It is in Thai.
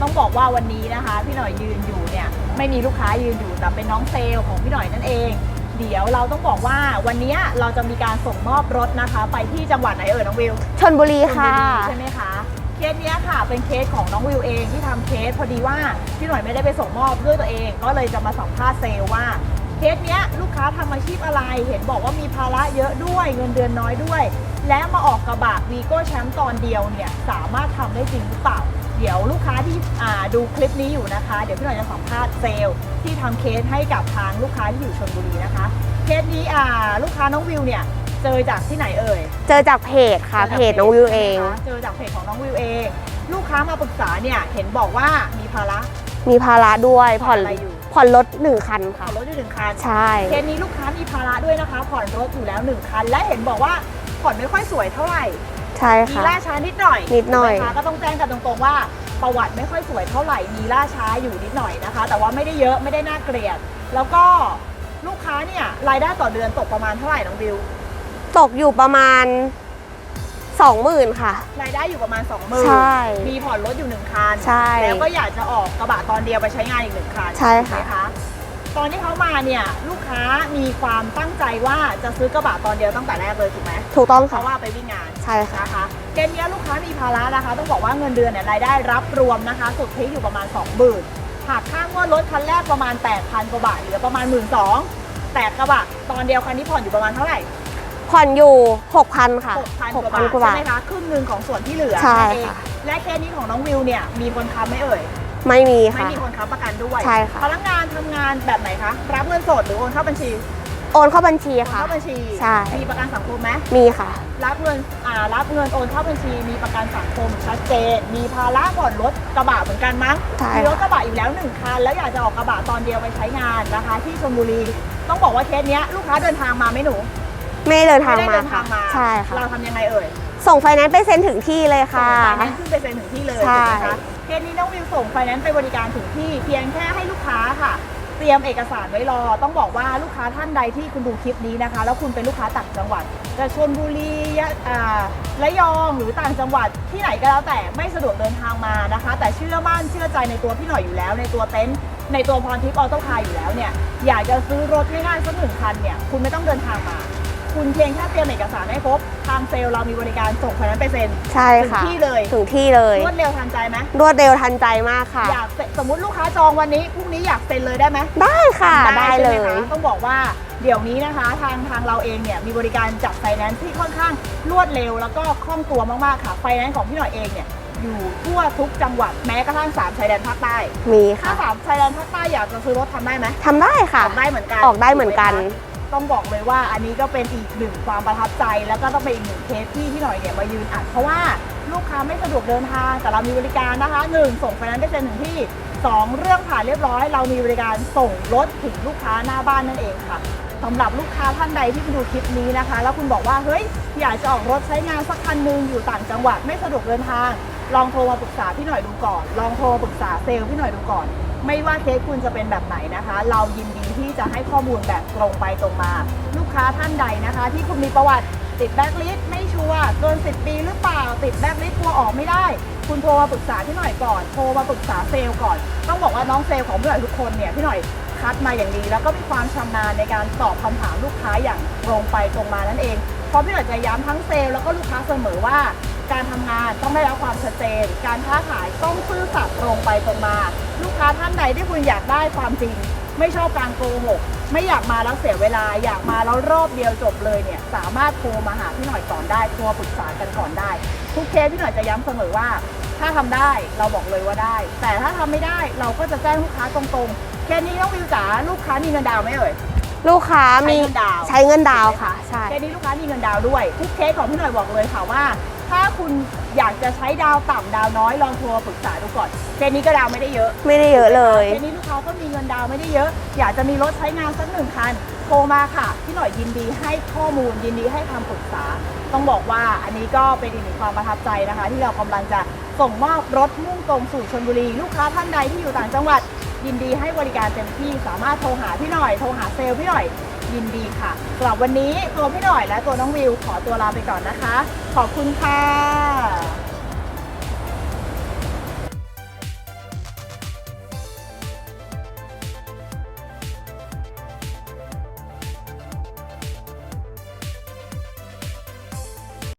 ต้องบอกว่าวันนี้นะคะ พี่หน่อยยืนอยู่เนี่ยไม่มีลูกค้ายืนอยู่แต่เป็นน้องเซลล์ของพี่หน่อยนั่นเอง เดี๋ยวเราต้องบอกว่าวันนี้เราจะมีการส่งมอบรถนะคะ ไปที่จังหวัดไหนเอ่ยน้องวิวชนบุรีค่ะ ใช่ไหมคะเคสเนี้ยค่ะ เป็นเคสของน้องวิวเองที่ทำเคสพอดีว่าพี่หน่อยไม่ได้ไปส่งมอบด้วยตัวเอง ก็เลยจะมาสัมภาษณ์เซลล์ว่าเคสเนี้ยลูกค้าทำอาชีพอะไร เห็นบอกว่ามีภาระเยอะด้วยเงินเดือนน้อยด้วย และมาออกกระบะวีโก้แชมป์ตอนเดียวเนี่ยสามารถทำได้จริงหรือเปล่า เดี๋ยวลูกค้าที่อ่าดูคลิปนี้อยู่นะคะ เดี๋ยวพี่หน่อยจะสัมภาษณ์เซลล์ที่ทำเคสให้กับทางลูกค้าที่อยู่ชลบุรีนะคะ เคสนี้อ่าลูกค้าน้องวิวเนี่ยเจอจากที่ไหนเอ่ย เจอจากเพจค่ะ เพจน้องวิวเอง เจอจากเพจของน้องวิวเอง ลูกค้ามาปรึกษาเนี่ยเห็นบอกว่ามีภาระ มีภาระด้วยผ่อนอะไรอยู่ผ่อนรถหนึ่งคันผ่อค่ะนรถอยู่หนึ่งคัน ใช่ เคสนี้ลูกค้ามีภาระด้วยนะคะ ผ่อนรถอยู่แล้วหนึ่งคัน และเห็นบอกว่าผ่อนไม่ค่อยสวยเท่าไหร่ ใช่มีค่ะ ล่าช้านิดหน่อยนิดหน่อยถูกไหมคะก็ต้องแจ้งกันตรงๆว่าประวัติไม่ค่อยสวยเท่าไหร่มีล่าช้าอยู่นิดหน่อยนะคะ แต่ว่าไม่ได้เยอะไม่ได้น่าเกลียด แล้วก็ลูกค้าเนี่ยรายได้ต่อเดือนตกประมาณเท่าไหร่น้องวิวตกอยู่ประมาณสองหมื่นค่ะ รายได้อยู่ประมาณ2 0 0 0 0ใช่มีผ่อนรถอยู่หนึ่งคันใช่แล้วก็อยากจะออกกระบะตอนเดียวไปใช้งานอีกหนึ่งคันใช่ถูกค่ะไหมคะ ตอนที่เขามาเนี่ยลูกค้ามีความตั้งใจว่าจะซื้อกระบะตอนเดียวตั้งแต่แรกเลยถูกไหมถูกต้องเพค่ะ ราะว่าไปวิ่งงานใช่ค่ะ นะคะเกณฑ์เนี้ยลูกค้ามีภาระนะคะ ต้องบอกว่าเงินเดือนเนี่ยรายได้รับรวมนะคะสุทธิอยู่ประมาณ2 0 0 0 0หากค่างวดรถคันแรกประมาณ 8,000กว่าบาทเหลือประมาณ 1 2ื่นแต่กระบะตอนเดียวคันนี้ผ่อนอยู่ประมาณเท่าไหร่ ผ่อนอยู่หกพันค่ะ 6,000หกกว่าพับานทกว่าใช่บาทไหมคะครึ่งหนึ่งของส่วนที่เหลือใช่นั่นเองค่ะ และเคสนี้ของน้องวิวเนี่ยมีคนค้ำไหม่เอ่ย ไม่มีไม่ค่ะ มีคนค้ำประกันด้วยใช่ค่ะ พนักงานทำงานแบบไหนคะรับเงินสดหรือโอนเข้าบัญชีโอนเข้าบัญชีโอนค่ะ เข้าบัญชี ใช่ มีประกันสังคมไหมมีค่ะ รับเงินอ่ารับเงินโอนเข้าบัญชี มีประกันสังคมชัดเจนมีภาระผ่อนรถกระบะเหมือนกันมั้งใช่มีรถค่ะกระบะอยู่แล้วหนึ่งคันแล้วอยากจะออกกระบะตอนเดียวไปใช้งานนะคะ ที่ชลบุรีต้องบอกว่าเคสเนี้ยลูกค้าเดินทางมาไหม่หนูไม่ได้เดินทางไม่ได้มาเดินทาค่ะงมาใช่ค่ะ เราทำยังไงเอ่ย ส่งไฟแนนซ์ไปเซ็นถึงที่เลยค่ะส่งไฟแนนซ์ขึ้นไปเซ็นถึงที่เลยใช่ ถูกไหมคะ เคสนี้น้องวิวส่งไฟแนนซ์ไปบริการถึงที่เพียงแค่ให้ลูกค้าค่ะ เตรียมเอกสารไว้รอ ต้องบอกว่าลูกค้าท่านใดที่คุณดูคลิปนี้นะคะ แล้วคุณเป็นลูกค้าต่างจังหวัดจะชลบุรีะระยองหรือต่างจังหวัดที่ไหนก็แล้วแต่ไม่สะดวกเดินทางมานะคะ แต่เชื่อมั่นเชื่อใจในตัวพี่หน่อยอยู่แล้ว ในตัวเต็นท์ในตัวพรทิพย์ออโต้คาร์อยู่แล้วเนี่ยอยากจะซื้อรถง่ายๆสักหนึ่งคันเนี่ยคุณไม่ต้องเดินทางมา คุณเพียงแค่เตรียมเอกสารให้ครบ ทางเซลล์เรามีบริการส่งไฟแนนซ์ไปเซ็นใช่ถึงค่ะที่เลย ถึงที่เลยรวดเร็วทันใจไหมรวดเร็วทันใจมากค่ะ อยากเซ็นสมมติลูกค้าจองวันนี้พรุ่งนี้อยากเซ็นเลยได้ไหม ได้ค่ะได้ใช่เลไหมย คะต้องบอกว่าเดี๋ยวนี้นะคะ ทางทางเราเองเนี่ยมีบริการจัดไฟแนนซ์ที่ค่อนข้างรวดเร็ว แล้วก็คล่องตัวมาก ๆ ค่ะไฟแนนซ์ของพี่หน่อยเองเนี่ยอยู่ทั่วทุกจังหวัดแม้กระทั่งสามชายแดนภาคใต้ มีถ้าค่ะสามชายแดนภาคใต้อยากจะซื้อรถทำได้ไหมทำได้ค่ะ ออกได้เหมือนกันออกได้เหมือนกัน ถูไหมคะ ต้องบอกเลยว่าอันนี้ก็เป็นอีกหนึ่งความประทับใจ แล้วก็ต้องเป็นอีกหนึ่งเคสที่พี่หน่อยเนี่ยมายืนอัดเพราะว่าลูกค้าไม่สะดวกเดินทางแต่เรามีบริการนะคะหนึ่งส่งไฟแนนซ์ไปเซ็นถึงที่สองเรื่องผ่านเรียบร้อย เรามีบริการส่งรถถึงลูกค้าหน้าบ้านนั่นเองค่ะสำหรับลูกค้าท่านใดที่ดูคลิปนี้นะคะ แล้วคุณบอกว่าเฮ้ยอยากจะออกรถใช้งานสักคันหนึงอยู่ต่างจังหวัดไม่สะดวกเดินทาง ลองโทรมาปรึกษาพี่หน่อยดูก่อน ลองโทรมาปรึกษาเซลล์พี่หน่อยดูก่อน ไม่ว่าเคสคุณจะเป็นแบบไหนนะคะ เรายินดีที่จะให้ข้อมูลแบบตรงไปตรงมา ลูกค้าท่านใดนะคะ ที่คุณมีประวัติติดแบ็คลิสไม่ชัวร์เกิน 10 ปีหรือเปล่าติดแบ็คลิสต์กลัวออกไม่ได้ คุณโทรมาปรึกษาพี่หน่อยก่อนโทรมาปรึกษาเซลล์ก่อน ต้องบอกว่าน้องเซลล์ของพี่หน่อยทุกคนเนี่ยพี่หน่อยคัดมาอย่างดี แล้วก็มีความชำนาญในการตอบคำถามลูกค้าอย่างตรงไปตรงมานั่นเองเพราะพี่หน่อยจะย้ำทั้งเซลล์แล้วก็ลูกค้าเสมอว่า การทำงานต้องได้รับความชัดเจน การค้าขายต้องซื่อสัตย์ตรงไปตรงมา ลูกค้าท่านใดที่คุณอยากได้ความจริง ไม่ชอบการโกหก ไม่อยากมาแล้วเสียเวลา อยากมาแล้วรอบเดียวจบเลยเนี่ย สามารถโทรมาหาพี่หน่อยก่อนได้โทรปรึกษากันก่อนได้ ทุกเคสพี่หน่อยจะย้ำเสมอว่า ถ้าทำได้เราบอกเลยว่าได้ แต่ถ้าทำไม่ได้เราก็จะแจ้งลูกค้าตรงๆเคสนี้น้องวิวจ๋าลูกค้ามีเงินดาวน์ไหมเอ่ยลูกค้ามีใช้เงินดาวน์ใช้เงินดาวน์ค่ะใช่เคสนี้ลูกค้ามีเงินดาวน์ด้วย ทุกเคสของพี่หน่อยบอกเลยค่ะว่า ถ้าคุณอยากจะใช้ดาวต่ำดาวน้อยลองโทรมาปรึกษาดูก่อนเคสนี้ก็ดาวไม่ได้เยอะไม่ได้เยอะเลยเคสนี้ลูกค้าก็มีเงินดาวน์ไม่ได้เยอะ อยากจะมีรถใช้งานสักหนึ่งคันโทรมาค่ะพี่หน่อยยินดีให้ข้อมูลยินดีให้คำปรึกษา ต้องบอกว่าอันนี้ก็เป็นอีกหนึ่งความประทับใจนะคะ ที่เรากำลังจะส่งมอบรถมุ่งตรงสู่ชลบุรี ลูกค้าท่านใดที่อยู่ต่างจังหวัด ยินดีให้บริการเต็มที่สามารถโทรหาพี่หน่อยโทรหาเซลล์พี่หน่อย ยินดีค่ะสำหรับวันนี้ตัวพี่หน่อยและตัวน้องวิวขอตัวลาไปก่อนนะคะ ขอบคุณค่ะ